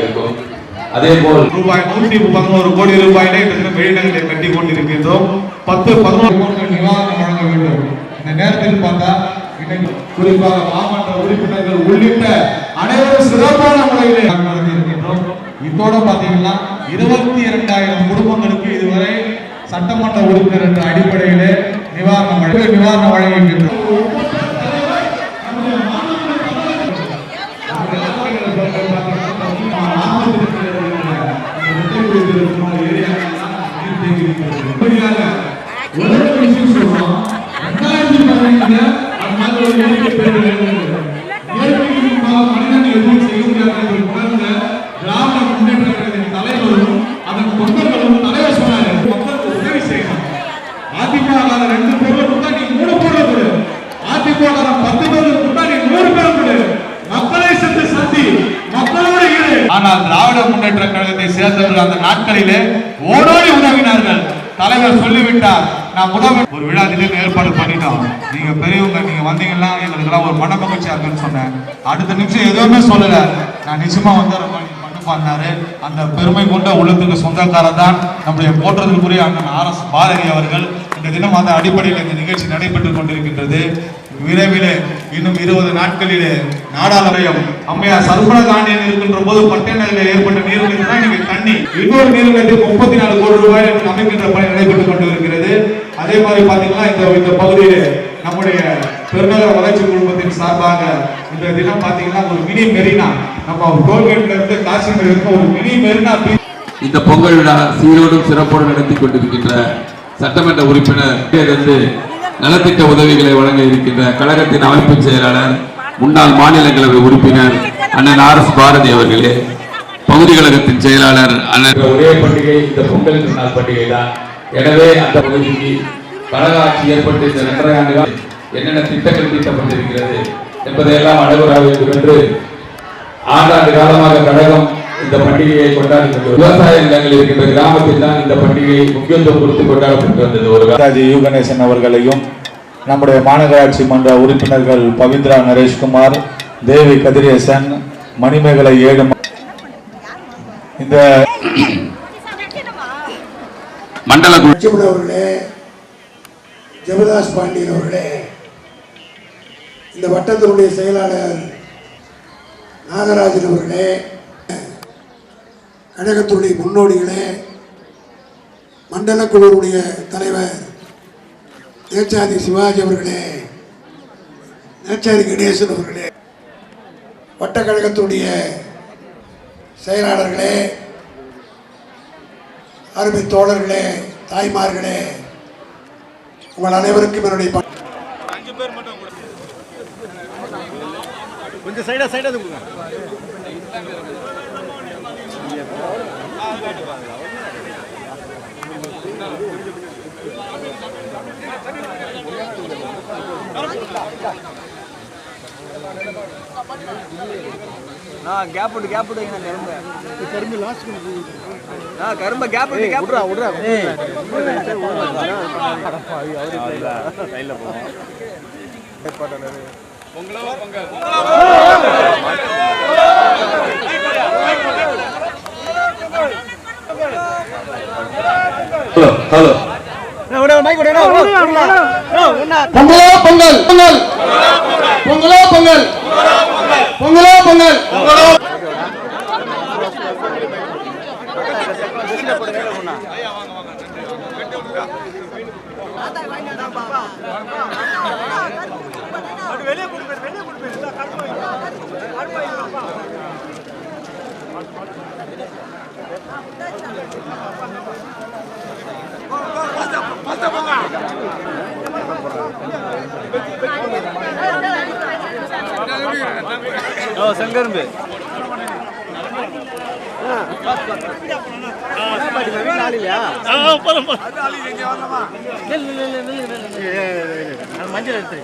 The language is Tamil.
இருக்கும். அதே போல் ரூபாய் நூற்றி பதினோரு கோடி ரூபாயினை கிட்டத்தட்ட கட்டி கொண்டிருக்கின்றோம். பத்து பதினோரு கோடிகள் நிவாரணம் வழங்க வேண்டும். இந்த நேரத்தில் பார்த்தா குறிப்பாக மாவட்ட உறுப்பினர்கள் உள்ளிட்ட அனைவரும் சிறப்பான முறையில் நடத்தி இருக்கின்றோம் இதோட பாத்தீங்கன்னா இருபத்தி இரண்டாயிரம் குடும்பங்களுக்கு இதுவரை சட்டமன்ற உறுப்பினர் என்ற அடிப்படையிலே நிவாரணம் வழங்க நிவாரணம் வழங்கியிருக்கின்றோம் அதிமுக ரெண்டு பேர்ல கொடுத்தா நீ மூணு பேர்ல கொடு அதிமுக பத்து பேர்ல கொடுத்தா நீ நூறு பேர் கொடு மக்களை சென்று சந்தி மக்களோடு இரு. ஆனால் திராவிட முன்னேற்ற கழகத்தை சேர்ந்தவர்கள் அந்த நாட்களிலே ஓடோடி உதவினார்கள் தலைவர் சொல்லிவிட்டார் நான் முதல் ஒரு விழா திடீர்னு ஏற்பாடு பண்ணிட்டோம். நீங்க பெரியவங்க நீங்க வந்தீங்கன்னா எங்களுக்கெல்லாம் ஒரு மன மகிழ்ச்சியா இருக்குன்னு சொன்னேன். அடுத்த நிமிஷம் எதுவுமே சொல்லல. நான் நிஜமா வந்துடுறேன் பண்ணாரு. அந்த பெருமை கொண்ட உள்ளத்துக்கு சொந்தக்காரர் தான் நம்முடைய போற்றதுக்குரிய அண்ணன் ஆர் எஸ் பாரதி அவர்கள். இந்த தினம் அந்த அடிப்படையில் இந்த நிகழ்ச்சி நடைபெற்றுக் கொண்டிருக்கின்றது. விரைவிலே இன்னும் இருபது நாட்களிலே நாடாளுமன்றம் அம்மையா சர்வகாண்டியன் இருக்கின்ற போது பட்டணத்தில் ஏற்பட்ட நீர்நிலை தான் இன்னைக்கு தண்ணி. இன்னொரு நீர்நிலையத்தில் முப்பத்தி நாலு கோடி ரூபாய் அமைக்கின்ற பணி நடைபெற்றுக் கொண்டிருக்கிறது. அதே மாதிரி பாத்தீங்கன்னா இந்த இந்த பகுதியிலே நம்முடைய பெருநகர வளர்ச்சி குழுமத்தின் சார்பாக இந்த தினம் பாத்தீங்கன்னா ஒரு மினி மெரினா. நம்ம டோல்கேட்ல இருந்து காசிமேடு இருக்க ஒரு மினி மெரினா இந்த பொங்கல் விழா சீரோடும் சிறப்போடு நடத்தி கொண்டிருக்கின்ற சட்டமன்ற உறுப்பினர் இருந்து நலத்திட்ட உதவிகளை வழங்க இருக்கின்ற கழகத்தின் அமைப்பு செயலாளர் முன்னாள் மாநிலங்களவை உறுப்பினர் அண்ணன் ஆர் எஸ் பாரதி அவர்களே பகுதி கழகத்தின் செயலாளர் அண்ணன் ஒரே பண்டிகை இந்த பொங்கல் திருநாள் பண்டிகை தான் எனவே அந்த பகுதிக்கு கழக ஆட்சி ஏற்பட்டு இந்த இரண்டரை ஆண்டுகள் என்னென்ன திட்டங்கள் தீட்டப்பட்டிருக்கிறது என்பதையெல்லாம் அனைவராக வேண்டும் என்று ஆண்டாண்டு காலமாக கழகம் இந்த பண்டிகையை கொண்டாடி கொண்டு விவசாய நிலங்கள் இருக்கின்ற கிராமத்தில் தான் இந்த பண்டிகை முக்கியத்துவம் கொடுத்து கொண்டாடப்பட்டு வந்தது ஒரு. ராஜி அவர்களையும் நம்முடைய மாநகராட்சி மன்ற உறுப்பினர்கள் பவித்ரா நரேஷ்குமார் தேவி கதிரேசன் மணிமேகலை ஏழு இந்த மண்டல அவர்களே ஜெபதாஸ் பாண்டியன் அவர்களே இந்த வட்டத்தினுடைய செயலாளர் நாகராஜன் அவர்களே கழகத்துடைய முன்னோடிகளே மண்டல குழுவுடைய தலைவர் நேச்சாதி சிவாஜி அவர்களே நேச்சாதி கணேசன் அவர்களே வட்டக்கழகத்துடைய செயலாளர்களே அருமை தோழர்களே தாய்மார்களே உங்கள் அனைவருக்கும் என்னுடைய கொஞ்சம் சைடா சைடா நான் கேப் விட்டு கேப் விட்டு நான் கரும்பு கரும்பு லாஸ்ட் நான் கரும்பு கேப் விட்டு கேப் விட்றா விட்றா. லைனில் போவோம் ஹலோ பொங்கலோ. பொங்கல் பொங்கல். பொங்கலோ பொங்கல். பொங்கலோ பொங்கல். ஓ சங்கரும்பு. மஞ்சள் எடுத்து.